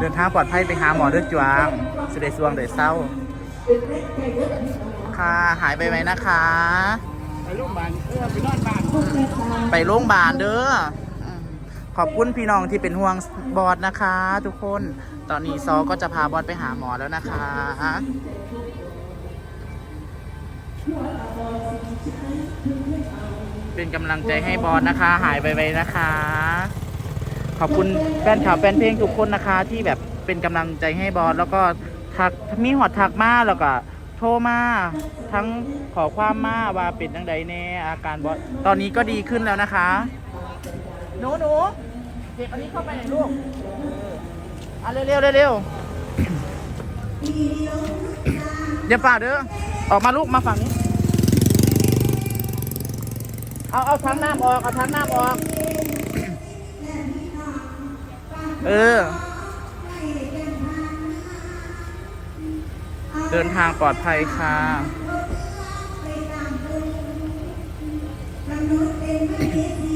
เดินทางปลอดภัยไปหาหมอเด้อจวงสิได้สวงได้เศร้า ค่ะหายไปไหมนะคะ ไปโรงพยาบาลเออไปนอนบ้านไปโรงพยาบาลเด้ออืมขอบคุณพี่น้องที่เป็นห่วงบอสนะคะ ทุกคน ตอนนี้ซอก็จะพาบอสไปหาหมอแล้วนะคะ เป็นกำลังใจให้บอสนะคะ หายไปไปนะคะ ขอบคุณแฟนข่าวแฟนเพลงทุกคนนะคะ ที่แบบเป็นกำลังใจให้บอสแล้วก็ทักมีหอดทักมาแล้วก็โทรมาทั้งขอความมาว่าเป็นจังใดแน่อาการบอสตอนนี้ก็ดีขึ้นแล้วนะคะหนูหนูเก็บอันนี้เข้าไปหน่อยลูกเอออะเร็วเร็วเร็วเร็วเดี๋ยวป่าเด้อออกมาลูกมาฝั่งนี้ เอาเอาทั้งน้ำออกเอาทั้งน้ำออก เออ เดินทางปลอดภัยค่ะมนุษย์เป็นไม่คิด